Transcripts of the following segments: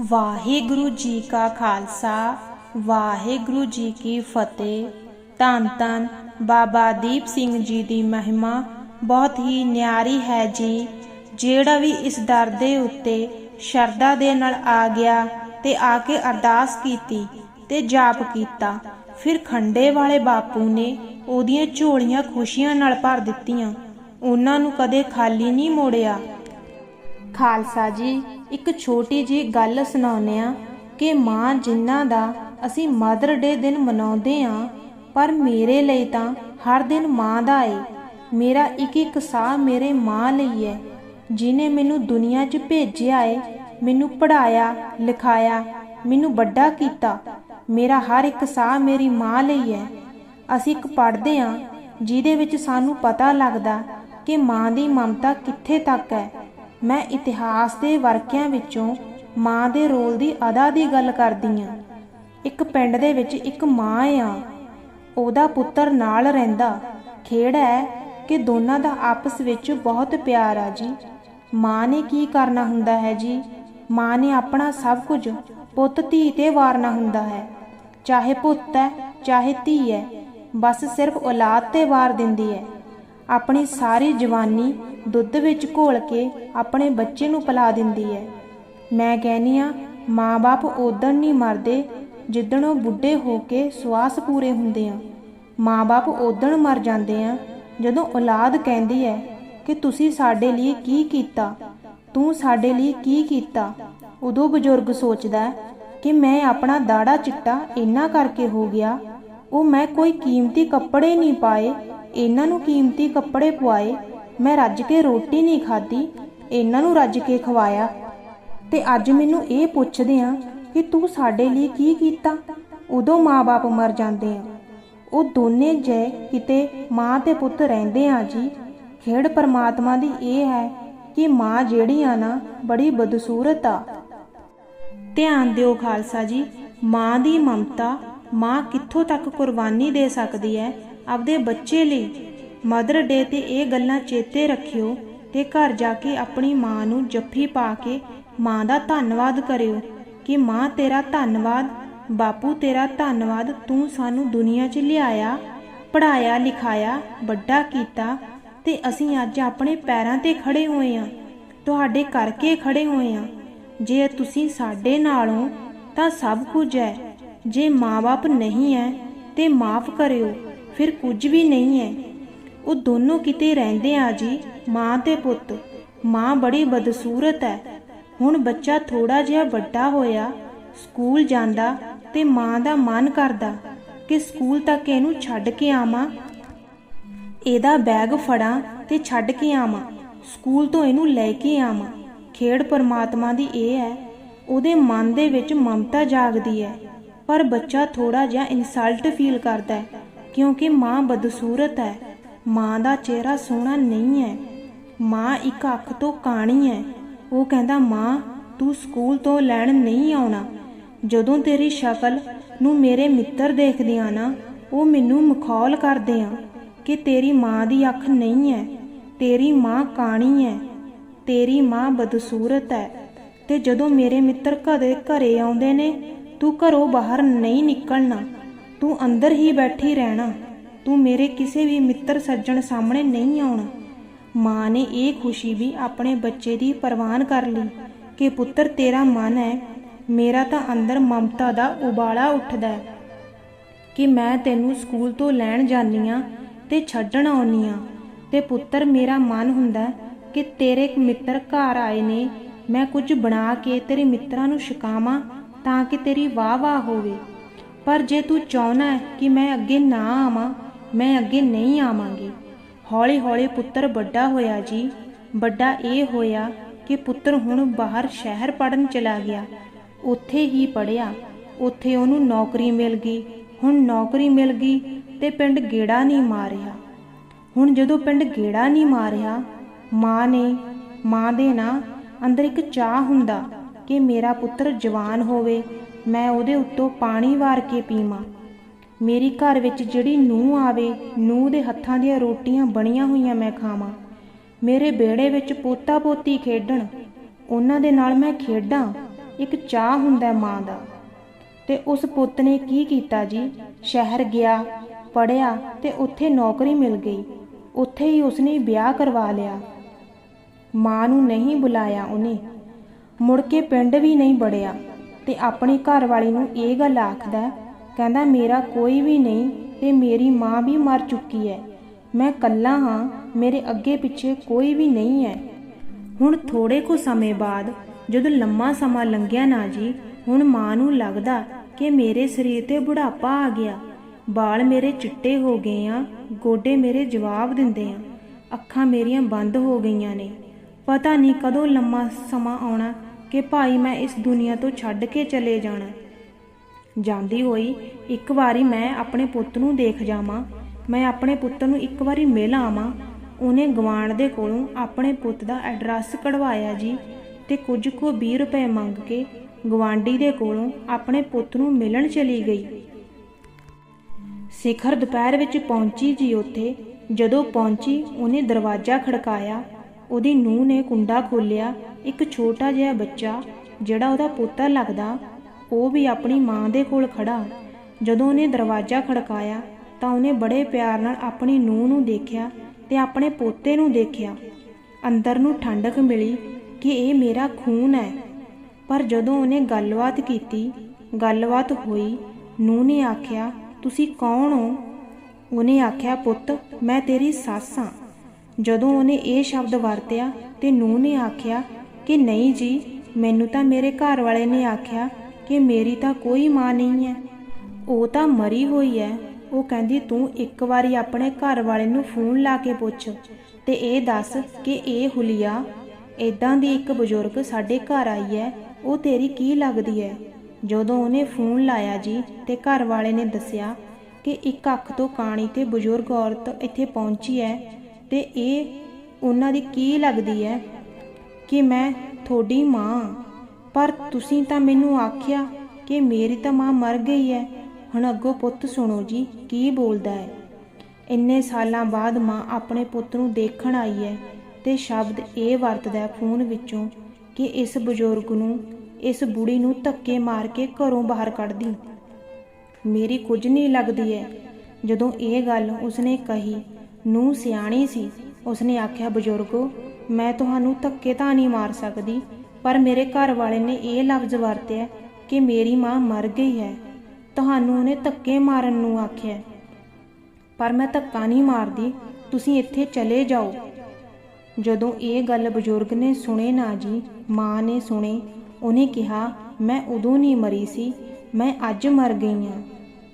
ਵਾਹਿਗੁਰੂ ਜੀ ਕਾ ਖਾਲਸਾ, ਵਾਹਿਗੁਰੂ ਜੀ ਕੀ ਫਤਿਹ। ਧੰਨ ਧੰਨ ਬਾਬਾ ਦੀਪ ਸਿੰਘ ਜੀ ਦੀ ਮਹਿਮਾ। ਬਹੁਤ ਹੀ ਨਿਆਰੀ ਹੈ ਜੀ, ਜਿਹੜਾ ਵੀ ਇਸ ਦਰ ਦੇ ਉੱਤੇ ਸ਼ਰਧਾ ਦੇ ਨਾਲ ਆ ਗਿਆ ਤੇ ਆ ਕੇ ਅਰਦਾਸ ਕੀਤੀ ਤੇ ਜਾਪ ਕੀਤਾ। ਫਿਰ ਖੰਡੇ ਵਾਲੇ ਬਾਪੂ ਨੇ ਉਹਦੀਆਂ ਝੋਲੀਆਂ ਖੁਸ਼ੀਆਂ ਨਾਲ ਭਰ ਦਿੱਤੀਆਂ। ਉਹਨਾਂ ਨੂੰ ਕਦੇ ਖਾਲੀ ਨਹੀਂ ਮੋੜਿਆ। ਖਾਲਸਾ ਜੀ ਇੱਕ ਛੋਟੀ ਜੀ ਗੱਲ ਸੁਣਾਉਂਦੇ ਆ ਕਿ ਮਾਂ ਜਿਨ੍ਹਾਂ ਦਾ ਅਸੀਂ ਮਦਰ ਡੇ ਦਿਨ ਮਨਾਉਂਦੇ ਆ ਪਰ ਮੇਰੇ ਲਈ ਤਾਂ ਹਰ ਦਿਨ ਮਾਂ ਦਾ ਏ। ਮੇਰਾ ਇੱਕ ਇੱਕ ਸਾਹ ਮੇਰੇ ਮਾਂ ਲਈ ਹੈ ਜਿਨੇ ਮੈਨੂੰ ਦੁਨੀਆ 'ਚ ਭੇਜਿਆ ਏ, ਮੈਨੂੰ ਪੜਾਇਆ ਲਿਖਾਇਆ, ਮੈਨੂੰ ਵੱਡਾ ਕੀਤਾ। ਮੇਰਾ ਹਰ ਇੱਕ ਸਾਹ ਮੇਰੀ ਮਾਂ ਲਈ ਹੈ ਅਸੀਂ ਇੱਕ ਪੜ੍ਹਦੇ ਆ ਜਿਹਦੇ ਵਿੱਚ ਸਾਨੂੰ ਪਤਾ ਲੱਗਦਾ ਕਿ ਮਾਂ ਦੀ ਮਮਤਾ ਕਿੱਥੇ ਤੱਕ ਹੈ। ਮੈਂ ਇਤਿਹਾਸ ਦੇ ਵਰਕਿਆਂ ਵਿੱਚੋਂ ਮਾਂ ਦੇ ਰੋਲ ਦੀ ਅਦਾ ਦੀ ਗੱਲ ਕਰਦੀ ਆ। ਇੱਕ ਪਿੰਡ ਦੇ ਵਿੱਚ ਇੱਕ ਮਾਂ ਆ। ਉਹਦਾ ਪੁੱਤਰ ਨਾਲ ਰਹਿੰਦਾ। ਖੇੜਾ ਹੈ ਕਿ ਦੋਨਾਂ ਦਾ ਆਪਸ ਵਿੱਚ ਬਹੁਤ ਪਿਆਰ ਆ ਜੀ। ਮਾਂ ਨੇ ਕੀ ਕਰਨਾ ਹੁੰਦਾ ਹੈ ਜੀ? ਮਾਂ ਨੇ ਆਪਣਾ ਸਭ ਕੁਝ ਪੁੱਤ ਧੀ ਤੇ ਵਾਰਨਾ ਹੁੰਦਾ ਹੈ। ਚਾਹੇ ਪੁੱਤ ਹੈ, ਚਾਹੇ ਧੀ ਹੈ। ਬਸ ਸਿਰਫ ਔਲਾਦ ਤੇ ਵਾਰ ਦਿੰਦੀ ਹੈ। ਆਪਣੀ ਸਾਰੀ ਜਵਾਨੀ ਦੁੱਧ ਵਿੱਚ ਘੋਲ ਕੇ ਆਪਣੇ ਬੱਚੇ ਨੂੰ ਪਿਲਾ ਦਿੰਦੀ ਹੈ। ਮੈਂ ਕਹਿੰਨੀ ਆ ਮਾਂ-ਬਾਪ ਉਦੋਂ ਨਹੀਂ ਮਰਦੇ ਜਿੱਦਣ ਉਹ ਬੁੱਢੇ ਹੋ ਕੇ ਸਵਾਸ ਪੂਰੇ ਹੁੰਦੇ ਆ। ਮਾਂ-ਬਾਪ ਉਦੋਂ ਮਰ ਜਾਂਦੇ ਆ ਜਦੋਂ ਔਲਾਦ ਕਹਿੰਦੀ ਹੈ ਕਿ ਤੁਸੀਂ ਸਾਡੇ ਲਈ ਕੀ ਕੀਤਾ, ਤੂੰ ਸਾਡੇ ਲਈ ਕੀ ਕੀਤਾ। ਉਦੋਂ ਬਜ਼ੁਰਗ ਸੋਚਦਾ ਕਿ ਮੈਂ ਆਪਣਾ ਦਾੜਾ ਚਿੱਟਾ ਇੰਨਾ ਕਰਕੇ ਹੋ ਗਿਆ, ਉਹ ਮੈਂ ਕੋਈ ਕੀਮਤੀ ਕੱਪੜੇ ਨਹੀਂ ਪਾਏ ਇਹਨਾਂ ਨੂੰ ਕੀਮਤੀ ਕੱਪੜੇ ਪਵਾਏ ਮੈਂ ਰੱਜ ਕੇ ਰੋਟੀ ਨਹੀਂ ਖਾਧੀ, ਇਹਨਾਂ ਨੂੰ ਰੱਜ ਕੇ ਖਵਾਇਆ। ਤੇ ਅੱਜ ਮੈਨੂੰ ਇਹ ਪੁੱਛਦੇ ਆ ਕਿ ਤੂੰ ਸਾਡੇ ਲਈ ਕੀ ਕੀਤਾ? ਉਦੋਂ ਮਾਪੇ ਮਰ ਜਾਂਦੇ ਆ। ਉਹ ਦੋਨੇ ਜੈ ਕਿਤੇ ਮਾਂ ਤੇ ਪੁੱਤ ਰਹਿੰਦੇ ਆ ਜੀ। ਖੇਡ ਪਰਮਾਤਮਾ ਦੀ ਇਹ ਹੈ ਕਿ ਮਾਂ ਜਿਹੜੀ ਆ ਨਾ, ਬੜੀ ਬਦਸੂਰਤ ਆ। ਧਿਆਨ ਦਿਓ ਖਾਲਸਾ ਜੀ, ਮਾਂ ਦੀ ਮਮਤਾ ਮਾਂ ਕਿੱਥੋਂ ਤੱਕ ਕੁਰਬਾਨੀ ਦੇ ਸਕਦੀ ਹੈ? ਆਪਦੇ ਬੱਚੇ ਲਈ। ਮਦਰ ਡੇ ਤੇ ਇਹ ਗੱਲਾਂ ਚੇਤੇ ਰੱਖਿਓ ਤੇ ਘਰ ਜਾ ਕੇ ਆਪਣੀ ਮਾਂ ਨੂੰ ਜੱਫੀ ਪਾ ਕੇ ਮਾਂ ਦਾ ਧੰਨਵਾਦ ਕਰਿਓ ਕਿ ਮਾਂ ਤੇਰਾ ਧੰਨਵਾਦ, ਬਾਪੂ ਤੇਰਾ ਧੰਨਵਾਦ, ਤੂੰ ਸਾਨੂੰ ਦੁਨੀਆ 'ਚ ਲਿਆਇਆ ਪੜਾਇਆ ਲਿਖਾਇਆ, ਵੱਡਾ ਕੀਤਾ ਤੇ ਅਸੀਂ ਅੱਜ ਆਪਣੇ ਪੈਰਾਂ ਤੇ ਖੜੇ ਹੋਏ ਆ। ਤੁਹਾਡੇ ਕਰਕੇ ਖੜੇ ਹੋਏ ਆ। ਜੇ ਤੁਸੀਂ ਸਾਡੇ ਨਾਲੋਂ ਤਾਂ ਸਭ ਕੁਝ ਹੈ। ਜੇ ਮਾਪੇ ਨਹੀਂ ਹੈ ਤੇ ਮਾਫ ਕਰਿਓ। ਫਿਰ ਕੁਝ ਵੀ ਨਹੀਂ ਹੈ। ਉਹ ਦੋਨੋਂ ਕਿਤੇ ਰਹਿੰਦੇ ਆ ਜੀ, ਮਾਂ ਤੇ ਪੁੱਤ। ਮਾਂ ਬੜੀ ਬਦਸੂਰਤ ਹੈ। ਹੁਣ ਬੱਚਾ ਥੋੜਾ ਜਿਹਾ ਵੱਡਾ ਹੋਇਆ, ਸਕੂਲ ਜਾਂਦਾ ਤੇ ਮਾਂ ਦਾ ਮਨ ਕਰਦਾ ਕਿ ਸਕੂਲ ਤੱਕ ਇਹਨੂੰ ਛੱਡ ਕੇ ਆਵਾਂ। ਇਹਦਾ ਬੈਗ ਫੜਾਂ ਤੇ ਛੱਡ ਕੇ ਆਵਾਂ। ਸਕੂਲ ਤੋਂ ਇਹਨੂੰ ਲੈ ਕੇ ਆਵਾਂ। ਖੇਡ ਪਰਮਾਤਮਾ ਦੀ ਇਹ ਹੈ, ਉਹਦੇ ਮਨ ਦੇ ਵਿੱਚ ਮਮਤਾ ਜਾਗਦੀ ਹੈ। ਪਰ ਬੱਚਾ ਥੋੜਾ ਜਿਹਾ ਇਨਸਲਟ ਫੀਲ ਕਰਦਾ ਹੈ। ਕਿਉਂਕਿ ਮਾਂ ਬਦਸੂਰਤ ਹੈ, ਮਾਂ ਦਾ ਚਿਹਰਾ ਸੋਹਣਾ ਨਹੀਂ ਹੈ, ਮਾਂ ਇੱਕ ਅੱਖ ਤੋਂ ਕਾਣੀ ਹੈ। ਉਹ ਕਹਿੰਦਾ, ਮਾਂ, ਤੂੰ ਸਕੂਲ ਤੋਂ ਲੈਣ ਨਹੀਂ ਆਉਣਾ। ਜਦੋਂ ਤੇਰੀ ਸ਼ਕਲ ਨੂੰ ਮੇਰੇ ਮਿੱਤਰ ਦੇਖਦੇ ਆ ਨਾ, ਉਹ ਮੈਨੂੰ ਮਖੌਲ ਕਰਦੇ ਆ ਕਿ ਤੇਰੀ ਮਾਂ ਦੀ ਅੱਖ ਨਹੀਂ ਹੈ, ਤੇਰੀ ਮਾਂ ਕਾਣੀ ਹੈ, ਤੇਰੀ ਮਾਂ ਬਦਸੂਰਤ ਹੈ। ਤੇ ਜਦੋਂ ਮੇਰੇ ਮਿੱਤਰ ਘਰੇ ਘਰੇ ਆਉਂਦੇ ਨੇ, ਤੂੰ ਘਰੋਂ ਬਾਹਰ ਨਹੀਂ ਨਿਕਲਣਾ। ਤੂੰ ਅੰਦਰ ਹੀ ਬੈਠੀ ਰਹਿਣਾ। ਤੂੰ ਮੇਰੇ ਕਿਸੇ ਵੀ ਮਿੱਤਰ ਸੱਜਣ ਸਾਹਮਣੇ ਨਹੀਂ ਆਉਣਾ। ਮਾਂ ਨੇ ਇਹ ਖੁਸ਼ੀ ਵੀ ਆਪਣੇ ਬੱਚੇ ਦੀ ਪ੍ਰਵਾਨ ਕਰ ਲਈ ਕਿ ਪੁੱਤਰ ਤੇਰਾ ਮਨ ਹੈ, ਮੇਰਾ ਤਾਂ ਅੰਦਰ ਮਮਤਾ ਦਾ ਉਬਾਲਾ ਉੱਠਦਾ ਹੈ ਕਿ ਮੈਂ ਤੈਨੂੰ ਸਕੂਲ ਤੋਂ ਲੈਣ ਜਾਨੀ ਆ ਤੇ ਛੱਡਣ ਆਉਣੀ ਆ ਤੇ ਪੁੱਤਰ ਮੇਰਾ ਮਨ ਹੁੰਦਾ ਕਿ ਤੇਰੇ ਮਿੱਤਰ ਘਰ ਆਏ ਨੇ, ਮੈਂ ਕੁਝ ਬਣਾ ਕੇ ਤੇਰੇ ਮਿੱਤਰਾਂ ਨੂੰ ਛਕਾਵਾਂ ਤਾਂ ਕਿ ਤੇਰੀ ਵਾਹ ਵਾਹ ਹੋਵੇ। ਪਰ ਜੇ ਤੂੰ ਚਾਹਨਾ ਕਿ ਮੈਂ ਅੱਗੇ ਨਾ ਆਵਾਂ, ਮੈਂ ਅੱਗੇ ਨਹੀਂ ਆਵਾਂਗੀ। ਹੌਲੀ ਹੌਲੀ ਪੁੱਤਰ ਵੱਡਾ ਹੋਇਆ ਜੀ। ਵੱਡਾ ਇਹ ਹੋਇਆ ਕਿ ਪੁੱਤਰ ਹੁਣ ਬਾਹਰ ਸ਼ਹਿਰ ਪੜਨ ਚਲਾ ਗਿਆ। ਉੱਥੇ ਹੀ ਪੜਿਆ ਉੱਥੇ ਉਹਨੂੰ ਨੌਕਰੀ ਮਿਲ ਗਈ। ਹੁਣ ਨੌਕਰੀ ਮਿਲ ਗਈ ਤੇ ਪਿੰਡ ਗੇੜਾ ਨਹੀਂ ਮਾਰਿਆ। ਹੁਣ ਜਦੋਂ ਪਿੰਡ ਗੇੜਾ ਨਹੀਂ ਮਾਰਿਆ, ਮਾਂ ਨੇ, ਮਾਂ ਦੇ ਨਾਂ ਅੰਦਰ ਇੱਕ ਚਾਹ ਹੁੰਦਾ। ਕਿ ਮੇਰਾ ਪੁੱਤਰ ਜਵਾਨ ਹੋਵੇ, ਮੈਂ ਉਹਦੇ ਉੱਤੋਂ ਪਾਣੀ ਵਾਰ ਕੇ ਪੀਵਾਂ। ਮੇਰੀ ਘਰ ਵਿੱਚ ਜਿਹੜੀ ਨੂੰਹ ਆਵੇ, ਨੂੰਹ ਦੇ ਹੱਥਾਂ ਦੀਆਂ ਰੋਟੀਆਂ ਬਣੀਆਂ ਹੋਈਆਂ ਮੈਂ ਖਾਵਾਂ। ਮੇਰੇ ਬੇੜੇ ਵਿੱਚ ਪੋਤਾ ਪੋਤੀ ਖੇਡਣ, ਉਹਨਾਂ ਦੇ ਨਾਲ ਮੈਂ ਖੇਡਾਂ, ਇੱਕ ਚਾਹ ਹੁੰਦਾ ਮਾਂ ਦਾ। ਤੇ ਉਸ ਪੁੱਤ ਨੇ ਕੀ ਕੀਤਾ ਜੀ? ਸ਼ਹਿਰ ਗਿਆ ਪੜਿਆ ਤੇ ਉੱਥੇ ਨੌਕਰੀ ਮਿਲ ਗਈ। ਉੱਥੇ ਹੀ ਉਸਨੇ ਵਿਆਹ ਕਰਵਾ ਲਿਆ। ਮਾਂ ਨੂੰ ਨਹੀਂ ਬੁਲਾਇਆ ਉਹਨੇ। ਮੁੜ ਕੇ ਪਿੰਡ ਵੀ ਨਹੀਂ ਬੜਿਆ ਤੇ ਆਪਣੀ ਘਰਵਾਲੀ ਨੂੰ ਇਹ ਗੱਲ ਆਖਦਾ, ਕਹਿੰਦਾ, ਮੇਰਾ ਕੋਈ ਵੀ ਨਹੀਂ ਤੇ ਮੇਰੀ ਮਾਂ ਵੀ ਮਰ ਚੁੱਕੀ ਹੈ। ਮੈਂ ਕੱਲਾ ਹਾਂ, ਮੇਰੇ ਅੱਗੇ ਪਿੱਛੇ ਕੋਈ ਵੀ ਨਹੀਂ ਹੈ। ਹੁਣ ਥੋੜੇ ਕੁ ਸਮੇਂ ਬਾਅਦ ਜਦੋਂ ਲੰਮਾ ਸਮਾਂ ਲੰਘਿਆ ਨਾ ਜੀ, ਹੁਣ ਮਾਂ ਨੂੰ ਲੱਗਦਾ ਕਿ ਮੇਰੇ ਸਰੀਰ ਤੇ ਬੁਢਾਪਾ ਆ ਗਿਆ। ਬਾਲ ਮੇਰੇ ਚਿੱਟੇ ਹੋ ਗਏ ਆ, ਗੋਡੇ ਮੇਰੇ ਜਵਾਬ ਦਿੰਦੇ ਆ, ਅੱਖਾਂ ਮੇਰੀਆਂ ਬੰਦ ਹੋ ਗਈਆਂ ਨੇ। ਪਤਾ ਨਹੀਂ ਕਦੋਂ ਲੰਮਾ ਸਮਾਂ ਆਉਣਾ ਕਿ ਭਾਈ ਮੈਂ ਇਸ ਦੁਨੀਆ ਤੋਂ ਛੱਡ ਕੇ ਚਲੇ ਜਾਣਾ। ਜਾਂਦੀ ਹੋਈ ਇੱਕ ਵਾਰੀ ਮੈਂ ਆਪਣੇ ਪੁੱਤ ਨੂੰ ਦੇਖ ਜਾਵਾਂ, ਮੈਂ ਆਪਣੇ ਪੁੱਤ ਨੂੰ ਇੱਕ ਵਾਰੀ ਮਿਲ ਆਵਾਂ, ਉਹਨੇ ਗਵਾਂਡ ਦੇ ਕੋਲੋਂ ਆਪਣੇ ਪੁੱਤ ਦਾ ਐਡਰੈਸ ਕਢਵਾਇਆ ਜੀ ਤੇ ਕੁਝ ਕੋ 20 ਰੁਪਏ ਮੰਗ ਕੇ ਗਵਾਂਡੀ ਦੇ ਕੋਲੋਂ ਆਪਣੇ ਪੁੱਤ ਨੂੰ ਮਿਲਣ ਚਲੀ ਗਈ। ਸਿਖਰ ਦੁਪਹਿਰ ਵਿੱਚ ਪਹੁੰਚੀ ਜੀ ਉੱਥੇ, ਜਦੋਂ ਪਹੁੰਚੀ ਉਹਨੇ ਦਰਵਾਜ਼ਾ ਖੜਕਾਇਆ ਉਹਦੀ ਨੂੰਹ ਨੇ ਕੁੰਡਾ ਖੋਲਿਆ ਇੱਕ ਛੋਟਾ ਜਿਹਾ ਬੱਚਾ ਜਿਹੜਾ ਉਹਦਾ ਪੁੱਤਰ ਲੱਗਦਾ, ਉਹ ਵੀ ਆਪਣੀ ਮਾਂ ਦੇ ਕੋਲ ਖੜਾ ਜਦੋਂ ਉਹਨੇ ਦਰਵਾਜ਼ਾ ਖੜਕਾਇਆ, ਤਾਂ ਉਹਨੇ ਬੜੇ ਪਿਆਰ ਨਾਲ ਆਪਣੀ ਨੂੰਹ ਨੂੰ ਦੇਖਿਆ ਤੇ ਆਪਣੇ ਪੋਤੇ ਨੂੰ ਦੇਖਿਆ। ਅੰਦਰ ਨੂੰ ਠੰਡਕ ਮਿਲੀ ਕਿ ਇਹ ਮੇਰਾ ਖੂਨ ਹੈ। ਪਰ ਜਦੋਂ ਉਹਨੇ ਗੱਲਬਾਤ ਕੀਤੀ, ਗੱਲਬਾਤ ਹੋਈ, ਨੂੰਹ ਨੇ ਆਖਿਆ, ਤੁਸੀਂ ਕੌਣ ਹੋ? ਉਹਨੇ ਆਖਿਆ, ਪੁੱਤ, ਮੈਂ ਤੇਰੀ ਸੱਸ ਹਾਂ। ਜਦੋਂ ਉਹਨੇ ਇਹ ਸ਼ਬਦ ਵਰਤਿਆ ਤੇ ਨੂੰਹ ਨੇ ਆਖਿਆ ਕਿ ਨਹੀਂ ਜੀ, ਮੈਨੂੰ ਤਾਂ ਮੇਰੇ ਘਰ ਵਾਲੇ ਨੇ ਆਖਿਆ ਕਿ ਮੇਰੀ ਤਾਂ ਕੋਈ ਮਾਂ ਨਹੀਂ ਹੈ। ਉਹ ਤਾਂ ਮਰੀ ਹੋਈ ਹੈ। ਉਹ ਕਹਿੰਦੀ, ਤੂੰ ਇੱਕ ਵਾਰੀ ਆਪਣੇ ਘਰ ਵਾਲੇ ਨੂੰ ਫੋਨ ਲਾ ਕੇ ਪੁੱਛ ਤੇ ਇਹ ਦੱਸ ਕਿ ਇਹ ਹੁਲੀਆ ਇਦਾਂ ਦੀ ਇੱਕ ਬਜ਼ੁਰਗ ਸਾਡੇ ਘਰ ਆਈ ਹੈ, ਉਹ ਤੇਰੀ ਕੀ ਲੱਗਦੀ ਹੈ? ਜਦੋਂ ਉਹਨੇ ਫੋਨ ਲਾਇਆ ਜੀ ਤੇ ਘਰ ਵਾਲੇ ਨੇ ਦੱਸਿਆ ਕਿ ਇੱਕ ਅੱਖ ਤੋਂ ਕਾਣੀ ਤੇ ਬਜ਼ੁਰਗ ਔਰਤ ਇੱਥੇ ਪਹੁੰਚੀ ਹੈ ਤੇ ਇਹ ਉਹਨਾਂ ਦੀ ਕੀ ਲੱਗਦੀ ਹੈ ਕਿ ਮੈਂ ਤੁਹਾਡੀ ਮਾਂ ਪਰ ਤੁਸੀਂ ਤਾਂ ਮੈਨੂੰ ਆਖਿਆ ਕਿ ਮੇਰੀ ਤਾਂ ਮਾਂ ਮਰ ਗਈ ਹੈ ਹੁਣ ਅੱਗੋਂ ਪੁੱਤ ਸੁਣੋ ਜੀ, ਕੀ ਬੋਲਦਾ ਹੈ ਇੰਨੇ ਸਾਲਾਂ ਬਾਅਦ ਮਾਂ ਆਪਣੇ ਪੁੱਤ ਨੂੰ ਦੇਖਣ ਆਈ ਹੈ ਤੇ ਸ਼ਬਦ ਇਹ ਵਰਤਦਾ ਹੈ ਫੋਨ ਵਿੱਚੋਂ ਕਿ ਇਸ ਬਜ਼ੁਰਗ ਨੂੰ, ਇਸ ਬੁੜੀ ਨੂੰ ਧੱਕੇ ਮਾਰ ਕੇ ਘਰੋਂ ਬਾਹਰ ਕੱਢਦੀ। ਮੇਰੀ ਕੁਝ ਨਹੀਂ ਲੱਗਦੀ ਹੈ ਜਦੋਂ ਇਹ ਗੱਲ ਉਸਨੇ ਕਹੀ ਨੂੰ ਸਿਆਣੀ ਸੀ। ਉਸਨੇ ਆਖਿਆ, ਬਜ਼ੁਰਗੋ, ਮੈਂ ਤੁਹਾਨੂੰ ਧੱਕੇ ਤਾਂ ਨਹੀਂ ਮਾਰ ਸਕਦੀ, ਪਰ ਮੇਰੇ ਘਰ ਵਾਲੇ ਨੇ ਇਹ ਲਫ਼ਜ਼ ਵਰਤਿਆ ਕਿ ਮੇਰੀ ਮਾਂ ਮਰ ਗਈ ਹੈ। ਤੁਹਾਨੂੰ ਉਹਨੇ ਧੱਕੇ ਮਾਰਨ ਨੂੰ ਆਖਿਆ। ਪਰ ਮੈਂ ਧੱਕਾ ਨਹੀਂ ਮਾਰਦੀ, ਤੁਸੀਂ ਇੱਥੇ ਚਲੇ ਜਾਓ। ਜਦੋਂ ਇਹ ਗੱਲ ਬਜ਼ੁਰਗ ਨੇ ਸੁਣੇ ਨਾ ਜੀ, ਮਾਂ ਨੇ ਸੁਣੇ, ਉਹਨੇ ਕਿਹਾ, ਮੈਂ ਉਦੋਂ ਨਹੀਂ ਮਰੀ ਸੀ, ਮੈਂ ਅੱਜ ਮਰ ਗਈ ਹਾਂ।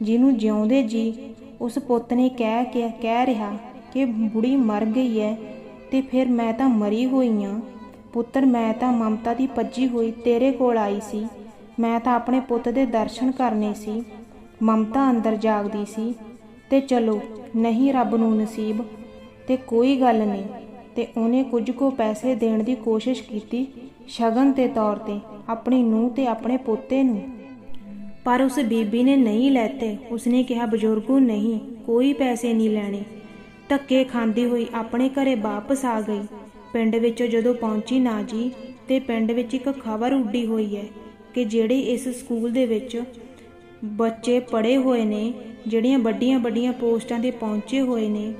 ਜਿਹਨੂੰ ਜਿਉਂਦੇ ਜੀ, ਉਸ ਪੁੱਤ ਨੇ ਕਹਿ ਕੇ, ਕਹਿ ਰਿਹਾ ਕਿ ਬੁੜੀ ਮਰ ਗਈ ਹੈ ਤੇ ਫਿਰ ਮੈਂ ਤਾਂ ਮਰੀ ਹੋਈ ਹਾਂ ਪੁੱਤਰ, ਮੈਂ ਤਾਂ ਮਮਤਾ ਦੀ ਪੱਜੀ ਹੋਈ ਤੇਰੇ ਕੋਲ ਆਈ ਸੀ। ਮੈਂ ਤਾਂ ਆਪਣੇ ਪੁੱਤ ਦੇ ਦਰਸ਼ਨ ਕਰਨੇ ਸੀ। ਮਮਤਾ ਅੰਦਰ ਜਾਗਦੀ ਸੀ ਤੇ ਚਲੋ, ਨਹੀਂ ਰੱਬ ਨੂੰ ਨਸੀਬ ਤੇ ਕੋਈ ਗੱਲ ਨਹੀਂ। ਤੇ ਉਹਨੇ ਕੁਝ ਕੋ ਪੈਸੇ ਦੇਣ ਦੀ ਕੋਸ਼ਿਸ਼ ਕੀਤੀ ਸ਼ਗਨ ਦੇ ਤੌਰ ਤੇ, ਆਪਣੀ ਨੂੰਹ ਤੇ ਆਪਣੇ ਪੋਤੇ ਨੂੰ। ਪਰ ਉਸ ਬੀਬੀ ਨੇ ਨਹੀਂ ਲੈਤੇ। ਉਸਨੇ ਕਿਹਾ, ਬਜ਼ੁਰਗੋ, ਨਹੀਂ, ਕੋਈ ਪੈਸੇ ਨਹੀਂ ਲੈਣੇ। ਧੱਕੇ ਖਾਂਦੀ ਹੋਈ ਆਪਣੇ ਘਰੇ ਵਾਪਸ ਆ ਗਈ। ਪਿੰਡ ਵਿੱਚ ਜਦੋਂ ਪਹੁੰਚੀ ਨਾ ਜੀ, ਤੇ ਪਿੰਡ ਵਿੱਚ ਇੱਕ ਖਬਰ ਉੱਡੀ ਹੋਈ ਹੈ ਕਿ ਜਿਹੜੇ ਇਸ ਸਕੂਲ ਦੇ ਵਿੱਚ ਬੱਚੇ ਪੜ੍ਹੇ ਹੋਏ ਨੇ, ਜਿਹੜੀਆਂ ਵੱਡੀਆਂ ਵੱਡੀਆਂ ਪੋਸਟਾਂ ਤੇ ਪਹੁੰਚੇ ਹੋਏ ਨੇ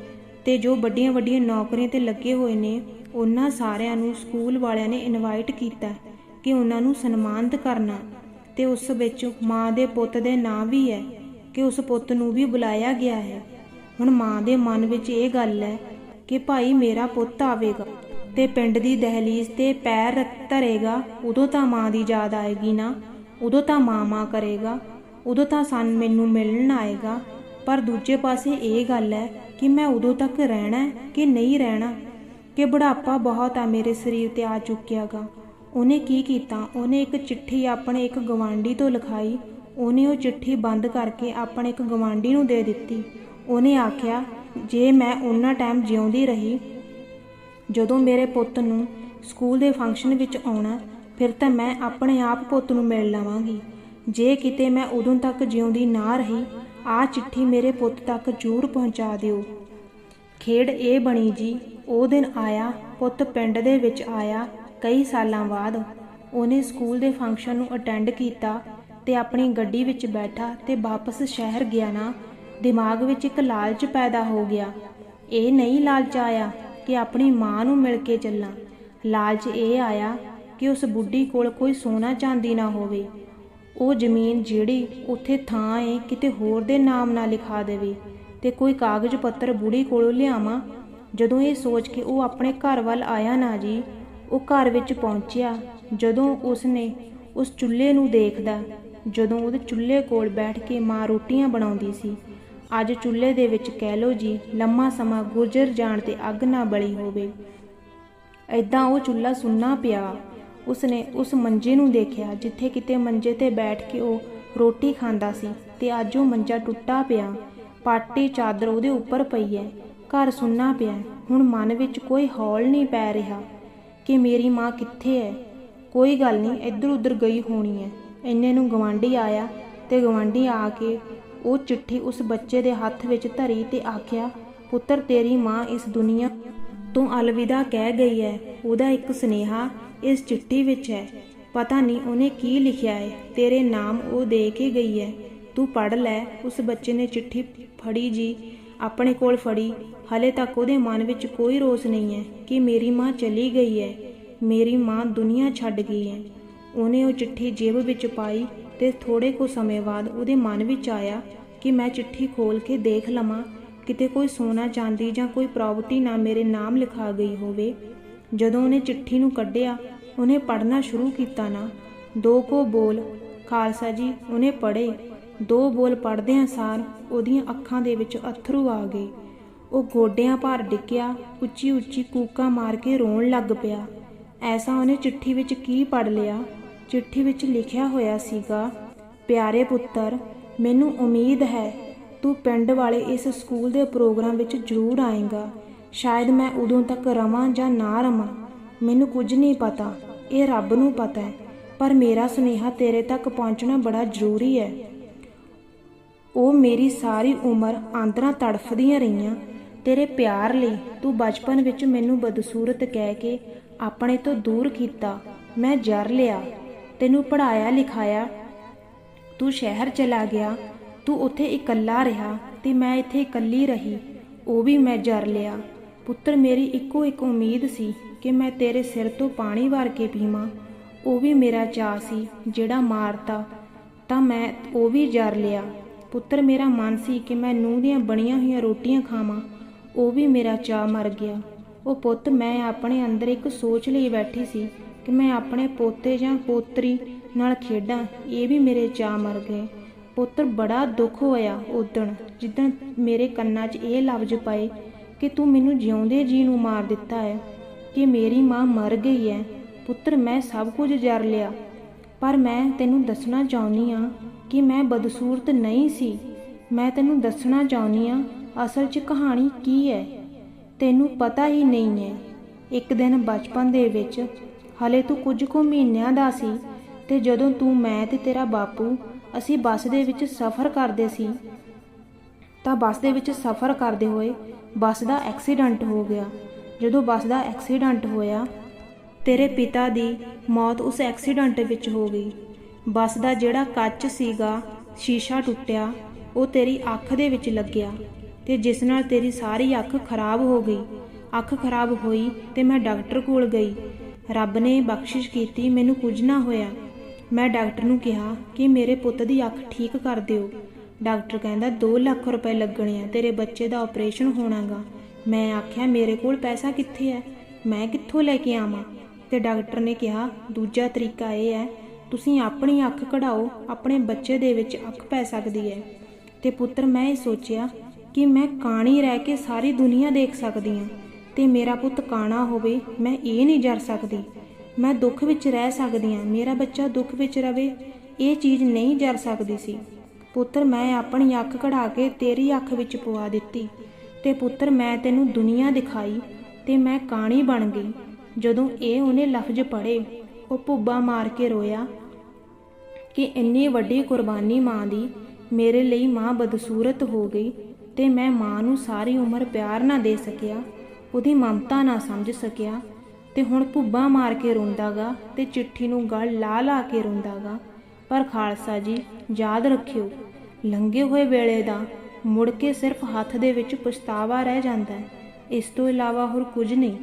ਤੇ ਜੋ ਵੱਡੀਆਂ ਵੱਡੀਆਂ ਨੌਕਰੀਆਂ ਤੇ ਲੱਗੇ ਹੋਏ ਨੇ, ਉਹਨਾਂ ਸਾਰਿਆਂ ਨੂੰ ਸਕੂਲ ਵਾਲਿਆਂ ਨੇ ਇਨਵਾਈਟ ਕੀਤਾ ਕਿ ਉਹਨਾਂ ਨੂੰ ਸਨਮਾਨਿਤ ਕਰਨਾ ਤੇ ਉਸ ਵਿੱਚ ਮਾਂ ਦੇ ਪੁੱਤ ਦੇ ਨਾਂ ਵੀ ਹੈ ਕਿ ਉਸ ਪੁੱਤ ਨੂੰ ਵੀ ਬੁਲਾਇਆ ਗਿਆ ਹੈ। ਹੁਣ ਮਾਂ ਦੇ ਮਨ ਵਿੱਚ ਇਹ ਗੱਲ ਹੈ ਕਿ ਭਾਈ ਮੇਰਾ ਪੁੱਤ ਆਵੇਗਾ ਤੇ ਪਿੰਡ ਦੀ ਦਹਲੀਜ਼ ਤੇ ਪੈਰ ਧਰੇਗਾ, ਉਦੋਂ ਤਾਂ ਮਾਂ ਦੀ ਯਾਦ ਆਏਗੀ ਨਾ, ਉਦੋਂ ਤਾਂ ਮਾਂ ਮਾਂ ਕਰੇਗਾ, ਉਦੋਂ ਤਾਂ ਸਨ ਮੈਨੂੰ ਮਿਲਣ ਆਏਗਾ। ਪਰ ਦੂਜੇ ਪਾਸੇ ਇਹ ਗੱਲ ਹੈ ਕਿ ਮੈਂ ਉਦੋਂ ਤੱਕ ਰਹਿਣਾ ਕਿ ਨਹੀਂ ਰਹਿਣਾ? ਕਿ ਬੁਢਾਪਾ ਬਹੁਤ ਆ ਮੇਰੇ ਸਰੀਰ ਤੇ ਆ ਚੁੱਕਿਆਗਾ। ਉਹਨੇ ਕੀ ਕੀਤਾ? ਉਹਨੇ ਇੱਕ ਚਿੱਠੀ ਆਪਣੇ ਇੱਕ ਗਵਾਂਢੀ ਤੋਂ ਲਿਖਾਈ। ਉਹਨੇ ਉਹ ਚਿੱਠੀ ਬੰਦ ਕਰਕੇ ਆਪਣੇ ਇੱਕ ਗਵਾਂਢੀ ਨੂੰ ਦੇ ਦਿੱਤੀ। ਉਹਨੇ ਆਖਿਆ, ਜੇ ਮੈਂ ਉਹਨਾਂ ਟਾਈਮ ਜਿਉਂਦੀ ਰਹੀ, ਜਦੋਂ ਮੇਰੇ ਪੁੱਤ ਨੂੰ ਸਕੂਲ ਦੇ ਫੰਕਸ਼ਨ ਵਿੱਚ ਆਉਣਾ, ਫਿਰ ਤਾਂ ਮੈਂ ਆਪਣੇ ਆਪ ਪੁੱਤ ਨੂੰ ਮਿਲ ਲਵਾਂਗੀ। ਜੇ ਕਿਤੇ ਮੈਂ ਉਦੋਂ ਤੱਕ ਜਿਉਂਦੀ ਨਾ ਰਹੀ, ਆ ਚਿੱਠੀ ਮੇਰੇ ਪੁੱਤ ਤੱਕ ਜ਼ਰੂਰ ਪਹੁੰਚਾ ਦਿਓ। ਖੇਡ ਇਹ ਬਣੀ ਜੀ, ਉਹ ਦਿਨ ਆਇਆ, ਪੁੱਤ ਪਿੰਡ ਦੇ ਵਿੱਚ ਆਇਆ, ਕਈ ਸਾਲਾਂ ਬਾਅਦ। ਉਹਨੇ ਸਕੂਲ ਦੇ ਫੰਕਸ਼ਨ ਨੂੰ ਅਟੈਂਡ ਕੀਤਾ ਤੇ ਆਪਣੀ ਗੱਡੀ ਵਿੱਚ ਬੈਠਾ ਤੇ ਵਾਪਸ ਸ਼ਹਿਰ ਗਿਆ ਨਾ ਦਿਮਾਗ ਵਿੱਚ ਇੱਕ ਲਾਲਚ ਪੈਦਾ ਹੋ ਗਿਆ। ਇਹ ਨਹੀਂ ਲਾਲਚ ਆਇਆ ਕਿ ਆਪਣੀ ਮਾਂ ਨੂੰ ਮਿਲ ਕੇ ਚੱਲਾਂ। ਲਾਲਚ ਇਹ ਆਇਆ ਕਿ ਉਸ ਬੁੱਢੀ ਕੋਲ ਕੋਈ ਸੋਨਾ ਚਾਂਦੀ ਨਾ ਹੋਵੇ। ਉਹ ਜ਼ਮੀਨ ਜਿਹੜੀ ਉੱਥੇ ਥਾਂ ਏ ਕਿਤੇ ਹੋਰ ਦੇ ਨਾਮ ਨਾ ਲਿਖਾ ਦੇਵੇ ਤੇ ਕੋਈ ਕਾਗਜ਼ ਪੱਤਰ ਬੁੜੀ ਕੋਲੋਂ ਲਿਆਵਾਂ। ਜਦੋਂ ਇਹ ਸੋਚ ਕੇ ਉਹ ਆਪਣੇ ਘਰ ਵੱਲ ਆਇਆ ਨਾ ਜੀ, ਉਹ ਘਰ ਵਿੱਚ ਪਹੁੰਚਿਆ। ਜਦੋਂ ਉਸਨੇ ਉਸ ਚੁੱਲ੍ਹੇ ਨੂੰ ਦੇਖਦਾ, ਜਦੋਂ ਉਹਦੇ ਚੁੱਲ੍ਹੇ ਕੋਲ ਬੈਠ ਕੇ ਮਾਂ ਰੋਟੀਆਂ ਬਣਾਉਂਦੀ ਸੀ ਅੱਜ ਚੁੱਲ੍ਹੇ ਦੇ ਵਿੱਚ ਕਹਿ ਲੋ ਜੀ, ਲੰਮਾ ਸਮਾਂ ਗੁਜ਼ਰ ਜਾਣ ਤੇ ਅੱਗ ਨਾ ਬਲੀ ਹੋਵੇ। ਐਦਾਂ ਉਹ ਚੁੱਲ੍ਹਾ ਸੁੰਨਾ ਪਿਆ। ਉਸਨੇ ਉਸ ਮੰਜੇ ਨੂੰ ਦੇਖਿਆ, ਜਿੱਥੇ ਕਿਤੇ ਮੰਜੇ ਤੇ ਬੈਠ ਕੇ ਉਹ ਰੋਟੀ ਖਾਂਦਾ ਸੀ ਤੇ ਅੱਜ ਉਹ ਮੰਜਾ ਟੁੱਟਾ ਪਿਆ। ਪਾਟੀ ਚਾਦਰ ਉਹਦੇ ਉੱਪਰ ਪਈ ਹੈ ਘਰ ਸੁੰਨਾ ਪਿਆ। ਹੁਣ ਮਨ ਵਿੱਚ ਕੋਈ ਹੌਲ ਨਹੀਂ ਪੈ ਰਿਹਾ ਕਿ ਮੇਰੀ ਮਾਂ ਕਿੱਥੇ ਹੈ ਕੋਈ ਗੱਲ ਨਹੀਂ ਇੱਧਰ ਉੱਧਰ ਗਈ ਹੋਣੀ ਹੈ ਇੰਨੇ ਨੂੰ ਗਵਾਂਢੀ ਆਇਆ ਤੇ ਗਵਾਂਢੀ ਆ ਕੇ ਉਹ ਚਿੱਠੀ ਉਸ ਬੱਚੇ ਦੇ ਹੱਥ ਵਿੱਚ ਧਰੀ ਤੇ ਆਖਿਆ, ਪੁੱਤਰ, ਤੇਰੀ ਮਾਂ ਇਸ ਦੁਨੀਆ ਤੋਂ ਅਲਵਿਦਾ ਕਹਿ ਗਈ ਹੈ। ਉਹਦਾ ਇੱਕ ਸੁਨੇਹਾ ਇਸ ਚਿੱਠੀ ਵਿੱਚ ਹੈ। ਪਤਾ ਨਹੀਂ ਉਹਨੇ ਕੀ ਲਿਖਿਆ ਹੈ। ਤੇਰੇ ਨਾਮ ਉਹ ਦੇ ਕੇ ਗਈ ਹੈ। ਤੂੰ ਪੜ੍ਹ ਲੈ ਉਸ ਬੱਚੇ ਨੇ ਚਿੱਠੀ ਫੜੀ ਜੀ। ਆਪਣੇ ਕੋਲ ਫੜੀ। ਹਲੇ ਤੱਕ ਉਹਦੇ ਮਨ ਵਿੱਚ ਕੋਈ ਰੋਸ ਨਹੀਂ ਹੈ ਕਿ ਮੇਰੀ ਮਾਂ ਚਲੀ ਗਈ ਹੈ। ਮੇਰੀ ਮਾਂ ਦੁਨੀਆ ਛੱਡ ਗਈ ਹੈ। ਉਹਨੇ ਉਹ ਚਿੱਠੀ ਜੇਬ ਵਿੱਚ ਪਾਈ। ਤੇ ਥੋੜੇ ਕੁ ਸਮੇਂ ਬਾਅਦ ਉਹਦੇ ਮਨ ਵਿੱਚ ਆਇਆ ਕਿ ਮੈਂ ਚਿੱਠੀ ਖੋਲ ਕੇ ਦੇਖ ਲਵਾਂ, ਕਿਤੇ ਕੋਈ ਸੋਨਾ ਚਾਂਦੀ ਜਾਂ ਕੋਈ ਪ੍ਰਾਪਰਟੀ ਨਾ ਮੇਰੇ ਨਾਮ ਲਿਖਾ ਗਈ ਹੋਵੇ। ਜਦੋਂ ਉਹਨੇ ਚਿੱਠੀ ਨੂੰ ਕੱਢਿਆ, ਉਹਨੇ ਪੜ੍ਹਨਾ ਸ਼ੁਰੂ ਕੀਤਾ ਨਾ। ਦੋ ਕੋ ਬੋਲ, ਖਾਲਸਾ ਜੀ, ਉਹਨੇ ਪੜ੍ਹੇ। ਦੋ ਬੋਲ ਪੜ੍ਹਦਿਆਂ ਸਾਰ ਉਹਦੀਆਂ ਅੱਖਾਂ ਦੇ ਵਿੱਚ ਅਥਰੂ ਆ ਗਏ। ਉਹ ਗੋਡਿਆਂ ਭਾਰ ਡਿੱਗਿਆ ਉੱਚੀ ਉੱਚੀ ਕੂਕਾਂ ਮਾਰ ਕੇ ਰੋਣ ਲੱਗ ਪਿਆ। ਐਸਾ ਉਹਨੇ ਚਿੱਠੀ ਵਿੱਚ ਕੀ ਪੜ ਲਿਆ? ਚਿੱਠੀ ਵਿੱਚ ਲਿਖਿਆ ਹੋਇਆ ਸੀਗਾ, ਪਿਆਰੇ ਪੁੱਤਰ, ਮੈਨੂੰ ਉਮੀਦ ਹੈ ਤੂੰ ਪਿੰਡ ਵਾਲੇ ਇਸ ਸਕੂਲ ਦੇ ਪ੍ਰੋਗਰਾਮ ਵਿੱਚ ਜ਼ਰੂਰ ਆਏਗਾ। ਸ਼ਾਇਦ ਮੈਂ ਉਦੋਂ ਤੱਕ ਰਵਾਂ ਜਾਂ ਨਾ ਰਵਾਂ, ਮੈਨੂੰ ਕੁਝ ਨਹੀਂ ਪਤਾ, ਇਹ ਰੱਬ ਨੂੰ ਪਤਾ ਹੈ, ਪਰ ਮੇਰਾ ਸੁਨੇਹਾ ਤੇਰੇ ਤੱਕ ਪਹੁੰਚਣਾ ਬੜਾ ਜ਼ਰੂਰੀ ਹੈ। ਉਹ ਮੇਰੀ ਸਾਰੀ ਉਮਰ ਆਂਦਰਾਂ ਤੜਫਦੀਆਂ ਰਹੀਆਂ, ਤੇਰੇ ਪਿਆਰ ਲਈ ਤੂੰ ਬਚਪਨ ਵਿੱਚ ਮੈਨੂੰ ਬਦਸੂਰਤ ਕਹਿ ਕੇ ਆਪਣੇ ਤੋਂ ਦੂਰ ਕੀਤਾ, ਮੈਂ ਜਰ ਲਿਆ। ਤੈਨੂੰ ਪੜਾਇਆ ਲਿਖਾਇਆ। ਤੂੰ ਸ਼ਹਿਰ ਚਲਾ ਗਿਆ, ਤੂੰ ਉੱਥੇ ਇਕੱਲਾ ਰਿਹਾ ਤੇ ਮੈਂ ਇੱਥੇ ਇਕੱਲੀ ਰਹੀ, ਉਹ ਵੀ ਮੈਂ ਜਰ ਲਿਆ। ਪੁੱਤਰ, ਮੇਰੀ ਇੱਕੋ ਇੱਕ ਉਮੀਦ ਸੀ ਕਿ ਮੈਂ ਤੇਰੇ ਸਿਰ ਤੋਂ ਪਾਣੀ ਵਾਰ ਕੇ ਪੀਵਾਂ। ਉਹ ਵੀ ਮੇਰਾ ਚਾਅ ਸੀ, ਜਿਹੜਾ ਮਾਰਤਾ, ਤਾਂ ਮੈਂ ਉਹ ਵੀ ਜਰ ਲਿਆ। ਪੁੱਤਰ, ਮੇਰਾ ਮਨ ਸੀ ਕਿ ਮੈਂ ਨੂੰਹ ਦੀਆਂ ਬਣੀਆਂ ਹੋਈਆਂ ਰੋਟੀਆਂ ਖਾਵਾਂ, ਉਹ ਵੀ ਮੇਰਾ ਚਾਅ ਮਰ ਗਿਆ। ਉਹ ਪੁੱਤ, ਮੈਂ ਆਪਣੇ ਅੰਦਰ ਇੱਕ ਸੋਚ ਲਈ ਬੈਠੀ ਸੀ ਕਿ ਮੈਂ ਆਪਣੇ ਪੋਤੇ ਜਾਂ ਪੋਤਰੀ ਨਾਲ ਖੇਡਾਂ, ਇਹ ਵੀ ਮੇਰੇ ਚਾਅ ਮਰ ਗਏ ਪੁੱਤਰ ਬੜਾ ਦੁੱਖ ਹੋਇਆ ਉਦਣ ਜਿੱਦਣ ਮੇਰੇ ਕੰਨਾਂ 'ਚ ਇਹ ਲਫ਼ਜ਼ ਪਏ ਕਿ ਤੂੰ ਮੈਨੂੰ ਜਿਉਂਦੇ ਜੀ ਨੂੰ ਮਾਰ ਦਿੱਤਾ ਹੈ ਕਿ ਮੇਰੀ ਮਾਂ ਮਰ ਗਈ ਹੈ। ਪੁੱਤਰ, ਮੈਂ ਸਭ ਕੁਝ ਜਰ ਲਿਆ, ਪਰ ਮੈਂ ਤੈਨੂੰ ਦੱਸਣਾ ਚਾਹੁੰਦੀ ਆ ਕਿ ਮੈਂ ਬਦਸੂਰਤ ਨਹੀਂ ਸੀ। ਮੈਂ ਤੈਨੂੰ ਦੱਸਣਾ ਚਾਹੁੰਦੀ ਆ ਅਸਲ 'ਚ ਕਹਾਣੀ ਕੀ ਹੈ? ਤੈਨੂੰ ਪਤਾ ਹੀ ਨਹੀਂ ਹੈ। ਇੱਕ ਦਿਨ ਬਚਪਨ ਦੇ ਵਿੱਚ ਹਲੇ ਤੂੰ ਕੁਝ ਕੁ ਮਹੀਨਿਆਂ ਦਾ ਸੀ ਤੇ ਜਦੋਂ ਤੂੰ, ਮੈਂ ਤੇ ਤੇਰਾ ਬਾਪੂ ਅਸੀਂ ਬੱਸ ਦੇ ਵਿੱਚ ਸਫ਼ਰ ਕਰਦੇ ਸੀ, ਤਾਂ ਬੱਸ ਦੇ ਵਿੱਚ ਸਫ਼ਰ ਕਰਦੇ ਹੋਏ ਬੱਸ ਦਾ ਐਕਸੀਡੈਂਟ ਹੋ ਗਿਆ। ਜਦੋਂ ਬੱਸ ਦਾ ਐਕਸੀਡੈਂਟ ਹੋਇਆ, ਤੇਰੇ ਪਿਤਾ ਦੀ ਮੌਤ ਉਸ ਐਕਸੀਡੈਂਟ ਵਿੱਚ ਹੋ ਗਈ। ਬੱਸ ਦਾ ਜਿਹੜਾ ਕੱਚ ਸੀਗਾ, ਸ਼ੀਸ਼ਾ ਟੁੱਟਿਆ, ਉਹ ਤੇਰੀ ਅੱਖ ਦੇ ਵਿੱਚ ਲੱਗਿਆ ਤੇ ਜਿਸ ਨਾਲ ਤੇਰੀ ਸਾਰੀ ਅੱਖ ਖਰਾਬ ਹੋ ਗਈ। ਅੱਖ ਖਰਾਬ ਹੋਈ ਤੇ ਮੈਂ ਡਾਕਟਰ ਕੋਲ ਗਈ ਰੱਬ ਨੇ ਬਖਸ਼ਿਸ਼ ਕੀਤੀ, ਮੈਨੂੰ ਕੁਝ ਨਾ ਹੋਇਆ। ਮੈਂ ਡਾਕਟਰ ਨੂੰ ਕਿਹਾ ਕਿ ਮੇਰੇ ਪੁੱਤ ਦੀ ਅੱਖ ਠੀਕ ਕਰ ਦਿਓ। ਡਾਕਟਰ ਕਹਿੰਦਾ 2 ਲੱਖ ਰੁਪਏ ਲੱਗਣੇ ਆ, ਤੇਰੇ ਬੱਚੇ ਦਾ ਆਪਰੇਸ਼ਨ ਹੋਣਾਗਾ। ਮੈਂ ਆਖਿਆ, ਮੇਰੇ ਕੋਲ ਪੈਸਾ ਕਿੱਥੇ ਹੈ ਮੈਂ ਕਿੱਥੋਂ ਲੈ ਕੇ ਆਵਾਂ? ਤੇ ਡਾਕਟਰ ਨੇ ਕਿਹਾ, ਦੂਜਾ ਤਰੀਕਾ ਇਹ ਹੈ ਤੁਸੀਂ ਆਪਣੀ ਅੱਖ ਕਢਾਓ, ਆਪਣੇ ਬੱਚੇ ਦੇ ਵਿੱਚ ਅੱਖ ਪੈ ਸਕਦੀ ਹੈ ਤੇ ਪੁੱਤਰ, ਮੈਂ ਇਹ ਸੋਚਿਆ ਕਿ ਮੈਂ ਕਾਣੀ ਰਹਿ ਕੇ ਸਾਰੀ ਦੁਨੀਆ ਦੇਖ ਸਕਦੀ ਹਾਂ ਤੇ ਮੇਰਾ ਪੁੱਤ ਕਾਣਾ ਹੋਵੇ, ਮੈਂ ਇਹ ਨਹੀਂ ਜਰ ਸਕਦੀ। ਮੈਂ ਦੁੱਖ ਵਿੱਚ ਰਹਿ ਸਕਦੀ ਹਾਂ, ਮੇਰਾ ਬੱਚਾ ਦੁੱਖ ਵਿੱਚ ਰਵੇ, ਇਹ ਚੀਜ਼ ਨਹੀਂ ਜਰ ਸਕਦੀ ਸੀ। ਪੁੱਤਰ, ਮੈਂ ਆਪਣੀ ਅੱਖ ਕਢਾ ਕੇ ਤੇਰੀ ਅੱਖ ਵਿੱਚ ਪਵਾ ਦਿੱਤੀ ਤੇ ਪੁੱਤਰ, ਮੈਂ ਤੈਨੂੰ ਦੁਨੀਆ ਦਿਖਾਈ ਤੇ ਮੈਂ ਕਾਣੀ ਬਣ ਗਈ। ਜਦੋਂ ਇਹ ਉਹਨੇ ਲਫ਼ਜ਼ ਪੜ੍ਹੇ, ਉਹ ਭੁੱਬਾ ਮਾਰ ਕੇ ਰੋਇਆ ਕਿ ਇੰਨੀ ਵੱਡੀ ਕੁਰਬਾਨੀ ਮਾਂ ਦੀ ਮੇਰੇ ਲਈ ਮਾਂ ਬਦਸੂਰਤ ਹੋ ਗਈ ਤੇ ਮੈਂ ਮਾਂ ਨੂੰ ਸਾਰੀ ਉਮਰ ਪਿਆਰ ਨਾ ਦੇ ਸਕਿਆ। ਉਹਦੀ ਮਮਤਾ ਨਾ ਸਮਝ ਸਕਿਆ ਤੇ ਹੁਣ ਭੁੱਬਾ ਮਾਰ ਕੇ ਰੋਂਦਾਗਾ ਤੇ ਚਿੱਠੀ ਨੂੰ ਗਲ ਲਾ ਲਾ ਕੇ ਰੋਂਦਾਗਾ। ਪਰ ਖਾਲਸਾ ਜੀ, ਯਾਦ ਰੱਖਿਓ, ਲੰਘੇ ਹੋਏ ਵੇਲੇ ਦਾ ਮੁੜ ਕੇ ਸਿਰਫ ਹੱਥ ਦੇ ਵਿੱਚ ਪਛਤਾਵਾ ਰਹਿ ਜਾਂਦਾ ਹੈ। ਇਸ ਤੋਂ ਇਲਾਵਾ ਹੋਰ ਕੁਝ ਨਹੀਂ।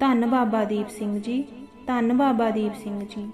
ਧੰਨ ਬਾਬਾ ਦੀਪ ਸਿੰਘ ਜੀ, ਧੰਨ ਬਾਬਾ ਦੀਪ ਸਿੰਘ ਜੀ।